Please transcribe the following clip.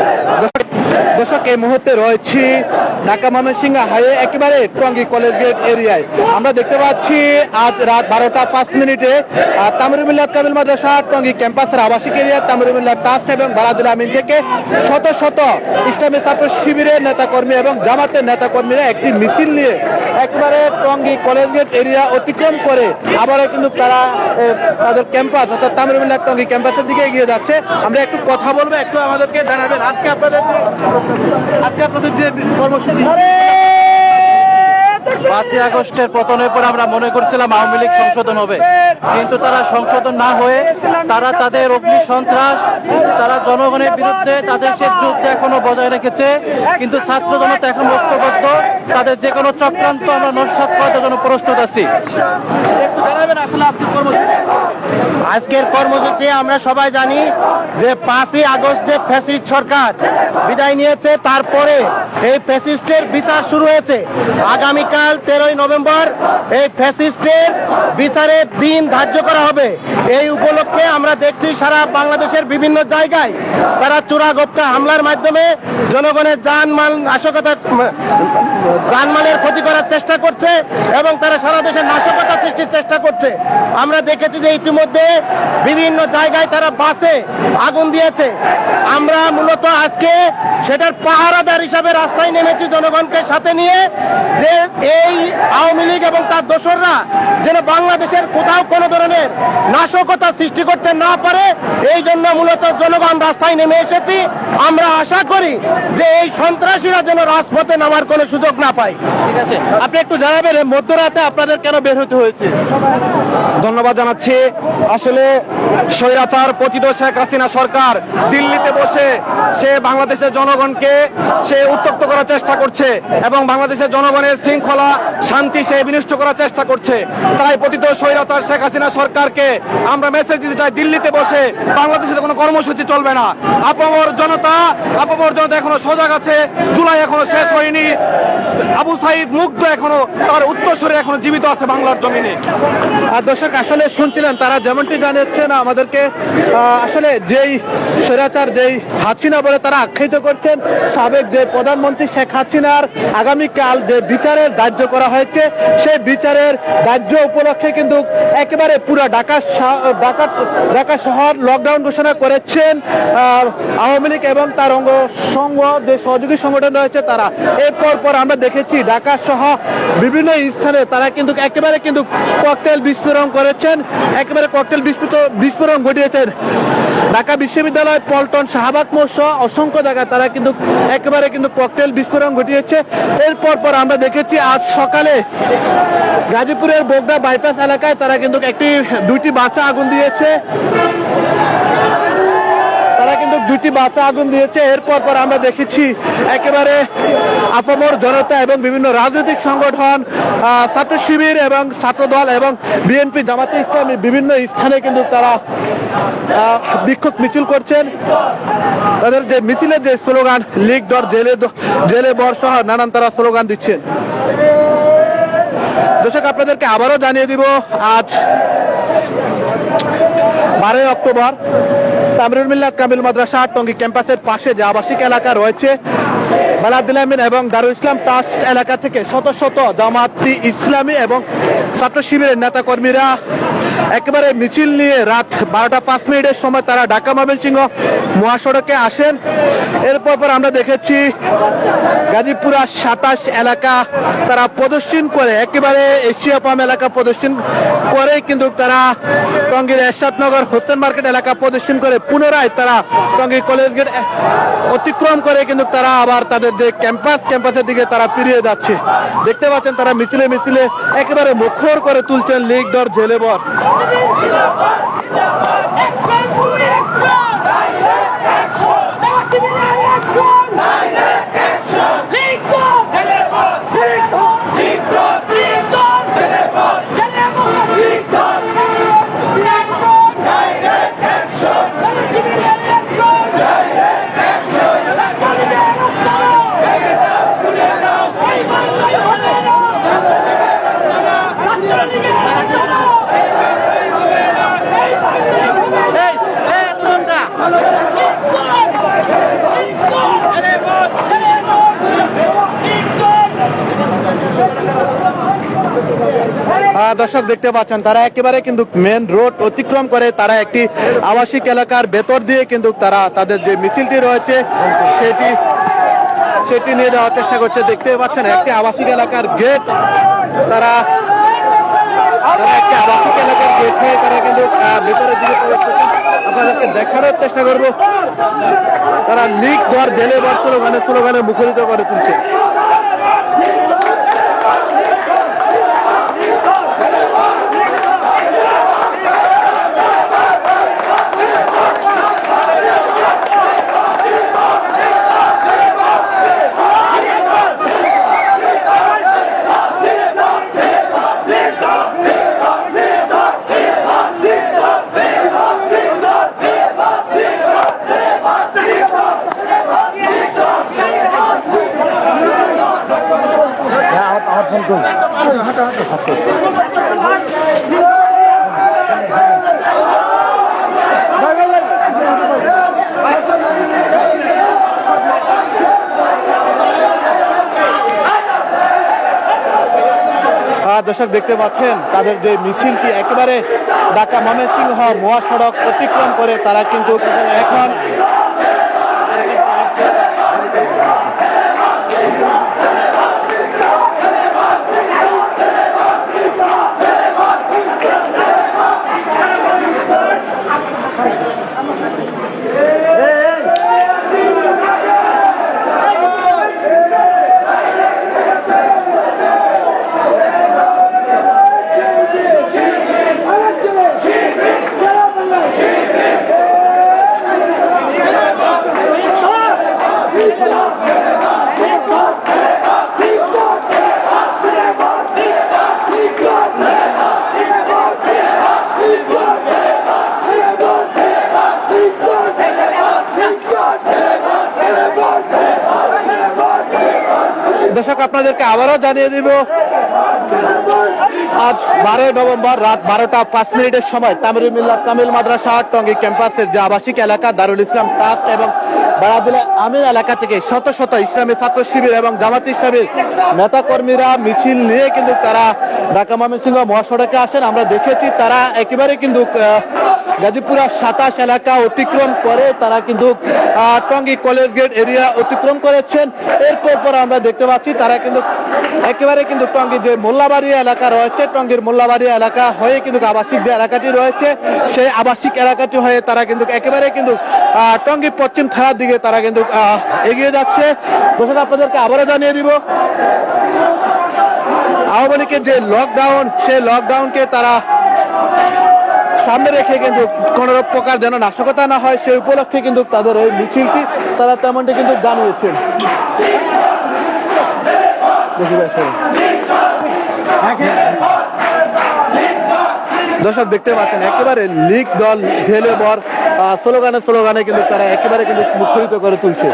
Gracias. দর্শক, এই মুহূর্তে রয়েছি ঢাকা ময়মনসিংহ হাইওয়ে, একেবারে টঙ্গী কলেজ গেট এরিয়ায়। আমরা দেখতে পাচ্ছি আজ রাত বারোটা পাঁচ মিনিটে তামিরুমিল্লাহ কামিল মাদ্রাসা, টঙ্গী ক্যাম্পাসের আবাসিক এরিয়া তামিরুমিল্লাহ ট্রাস্ট এবং বারাদুল আমিন থেকে শত শত ইসলামী ছাত্র শিবিরের নেতাকর্মী এবং জামাতের নেতাকর্মীরা একটি মিছিল নিয়ে একেবারে টঙ্গী কলেজ গেট এরিয়া অতিক্রম করে আবারও কিন্তু তারা তাদের ক্যাম্পাস অর্থাৎ তামিরুমিল্লাহ টঙ্গী ক্যাম্পাসের দিকে এগিয়ে যাচ্ছে। আমরা একটু কথা বলব, একটু আমাদেরকে জানাবেন। আজকে আপনাদের আজকে আপনাদের যে কর্মসূচি পাঁচই আগস্টের পতনের পর আমরা মনে করছিলাম আওয়ামী লীগ সংশোধন হবে। কিন্তু তারা সংশোধন না হয়ে তারা তাদের অগ্নি সন্ত্রাস তারা জনগণের বিরুদ্ধে তাদের সে যুদ্ধ এখনও বজায় রেখেছে। কিন্তু ছাত্র জনতা এখন ঐক্যবদ্ধ। তাদের যে কোনো চক্রান্ত আমরা নস্বাত করার জন্য প্রস্তুত আছি আজকের কর্মসূচি আমরা সবাই জানি যে পাঁচই আগস্টে ফ্যাসিস্ট সরকার বিদায় নিয়েছে, তারপরে এই ফ্যাসিস্টের বিচার শুরু হয়েছে। আগামীকাল তেরোই নভেম্বর এই ফ্যাসিস্টের বিচারের দিন ধার্য করা হবে। এই উপলক্ষে আমরা দেখছি সারা বাংলাদেশের বিভিন্ন জায়গায় তারা চূড়া গোপ্তা হামলার মাধ্যমে জনগণের জানমাল নাশকতা জানমালের ক্ষতি করার চেষ্টা করছে এবং তারা সারা দেশে নাশকতা সৃষ্টির চেষ্টা করছে। আমরা দেখেছি যে ইতিমধ্যে বিভিন্ন জায়গায় তারা বাসে আগুন দিয়েছে। আমরা মূলত আজকে সেটার পাহারাদার হিসাবে রাস্তায় নেমেছি জনগণকে সাথে নিয়ে, যে এই আওয়ামী লীগ এবং তার দোসররা যেন বাংলাদেশের কোথাও কোনো ধরনের নাশকতা সৃষ্টি করতে না পারে, এই জন্য মূলত জনগণ রাস্তায় নেমে এসেছি। আমরা আশা করি যে এই সন্ত্রাসীরা যেন রাজপথে নামার কোনো সুযোগ না পায়। ঠিক আছে। আপনি একটু জানাবেন মধ্যরাতে আপনাদের কেন বের হতে হয়েছে? ধন্যবাদ জানাচ্ছি। আসলে স্বৈরাচার পতিত শেখ হাসিনা সরকার দিল্লিতে বসে সে বাংলাদেশের জনগণকে সে উত্তপ্ত করার চেষ্টা করছে এবং বাংলাদেশের জনগণের শৃঙ্খলা, শান্তি সে বিনষ্ট করার চেষ্টা করছে। তাই পতিত স্বৈরাচার শেখ হাসিনা সরকারকে আমরা মেসেজ দিতে চাই, দিল্লিতে বসে বাংলাদেশে কোনো কর্মসূচি চলবে না। আপামর জনতা আপামর জনতা এখনও সজাগ আছে, জুলাই এখনও শেষ হয়নি। আবু সাইদ মুগ্ধ এখনও, তার উত্তরসূরি এখনও জীবিত আছে বাংলার জমিনে। আর দর্শক, আসলে শুনছিলেন তারা যেমনটি জানাচ্ছেন আমাদেরকে আসলে যেই স্বৈরাচার, যেই হাসিনা বলে তারা আখ্যায়িত করছেন, সাবেক যে প্রধানমন্ত্রী শেখ হাসিনার আগামীকাল যে বিচারের ধার্য করা হয়েছে, সেই বিচারের ধার্য উপলক্ষে কিন্তু একেবারে পুরো ঢাকা ঢাকা ঢাকা শহর লকডাউন ঘোষণা করেছেন আওয়ামী লীগ এবং তার অঙ্গ সংঘ যে সহযোগী সংগঠন রয়েছে তারা। এরপর পর আমরা দেখেছি, ঢাকা সহ বিভিন্ন স্থানে তারা কিন্তু একেবারে কিন্তু ককটেল বিস্ফোরণ করেছেন, একেবারে ককটেল বিস্ফোরিত বিস্ফোরণ ঘটিয়েছেন। ঢাকা বিশ্ববিদ্যালয় পল্টন শাহবাগ সহ অসংখ্য জায়গায় তারা কিন্তু একেবারে কিন্তু ককটেল বিস্ফোরণ ঘটিয়েছে। এরপর পর আমরা দেখেছি, আজ সকালে গাজীপুরের বোগদা বাইপাস এলাকায় তারা কিন্তু একটি, দুইটি বাসা আগুন দিয়েছে। দুইটি বাসা আগুন দিয়েছে। এরপর পর আমরা দেখেছি একেবারে আপামর জনতা এবং বিভিন্ন রাজনৈতিক সংগঠন ছাত্র শিবির এবং ছাত্রদল এবং বিএনপি, জামাতে ইসলামী বিভিন্ন স্থানে কিন্তু তারা বিক্ষোভ মিছিল করছেন। তাদের যে মিছিলের যে স্লোগান, লিগ দর জেলে জেলে বর সহ নানান তারা স্লোগান দিচ্ছেন। দর্শক, আপনাদেরকে আবারও জানিয়ে দিব, আজ বারোই অক্টোবর তামরুল মিল্লাত কামিল মাদ্রাসা টঙ্গী ক্যাম্পাসের পাশে যে আবাসিক এলাকা রয়েছে বালাদুল আমিন এবং দারুল ইসলাম ট্রাস্ট এলাকা থেকে শত শত জামাতি ইসলামী এবং ছাত্র শিবিরের নেতা কর্মীরা একেবারে মিছিল নিয়ে রাত বারোটা পাঁচ মিনিটের সময় তারা ঢাকা ময়মনসিংহ মহাসড়কে আসেন। এরপর পর আমরা দেখেছি গাজীপুরা সাতাশ এলাকা তারা প্রদর্শন করে, একেবারে এশিয়া পাম এলাকা প্রদর্শন করে, কিন্তু তারা টঙ্গীর এরশাদনগর হোসেন মার্কেট এলাকা প্রদর্শন করে, পুনরায় তারা টঙ্গী কলেজ গেট অতিক্রম করে, কিন্তু তারা আবার তাদের যে ক্যাম্পাস, ক্যাম্পাসের দিকে তারা ফিরিয়ে যাচ্ছে। দেখতে পাচ্ছেন তারা মিছিলে মিছিলে একেবারে মুখর করে তুলছেন লীগ দর জেলে বর এই দর্শক দেখতে পাচ্ছেন, তারা একেবারে কিন্তু মেন রোড অতিক্রম করে তারা একটি আবাসিক এলাকার ভেতর দিয়ে কিন্তু তারা তাদের যে মিছিলটি রয়েছে, সেটি সেটি নিয়ে যাওয়ার চেষ্টা করছে। দেখতে পাচ্ছেন, একটি আবাসিক এলাকার গেট তারা তারা একটি আবাসিক এলাকার গেট তারা কিন্তু দেখানোর চেষ্টা করব। তারা লিক ঘর জেলে বর স্লোগানে স্লোগানে মুখরিত করে তুলছে। দর্শক দেখতে পাচ্ছেন, তাদের যে মিছিলটি একেবারে ঢাকা ময়মনসিংহ মহাসড়ক অতিক্রম করে তারা কিন্তু এখন আপনাদেরকে আবারও জানিয়ে দিব, আজ বারোই নভেম্বর রাত বারোটা পাঁচ মিনিটের সময় তামিল মিল্লা তামিল মাদ্রাসা টঙ্গী ক্যাম্পাসের যে আবাসিক এলাকা, দারুল ইসলাম ট্রাস্ট এবং বারাদিলা আমির এলাকা থেকে শত শত ইসলামী ছাত্র শিবির এবং জামাত ইসলামীর নেতা কর্মীরা মিছিল নিয়ে কিন্তু তারা ঢাকা ময়মনসিংহ মহাসড়কে আসেন। আমরা দেখেছি তারা একেবারে কিন্তু গাজীপুরা সাতাশ এলাকা অতিক্রম করে। তারা কিন্তু টঙ্গী কলেজ গেট এরিয়া অতিক্রম করেছেন। এরপর পর আমরা দেখতে পাচ্ছি তারা কিন্তু একেবারে কিন্তু টঙ্গী যে মোল্লাবাড়ি এলাকা রয়েছে, টঙ্গীর মোল্লাবাড়ি এলাকা হয়ে কিন্তু আবাসিক যে এলাকাটি রয়েছে, সেই আবাসিক এলাকাটি হয়ে তারা কিন্তু একেবারে কিন্তু টঙ্গী পশ্চিম থানার দিকে তারা কিন্তু এগিয়ে যাচ্ছে। দর্শক আপনাদেরকে আবারও জানিয়ে দিব। আওয়ামী লীগের যে লকডাউন সেই লকডাউনকে তারা সামনে রেখে কিন্তু কোন প্রকার যেন নাশকতা না হয়, সেই উপলক্ষে কিন্তু তাদের এই মিছিলটি তারা তেমনটি কিন্তু জানিয়েছেন। দেখি দেখেন। দর্শক দেখতে পাচ্ছেন একেবারে লিগ দল ঢেলে বর স্লোগানে স্লোগানে কিন্তু তারা একেবারে কিন্তু মুখরিত করে তুলছে।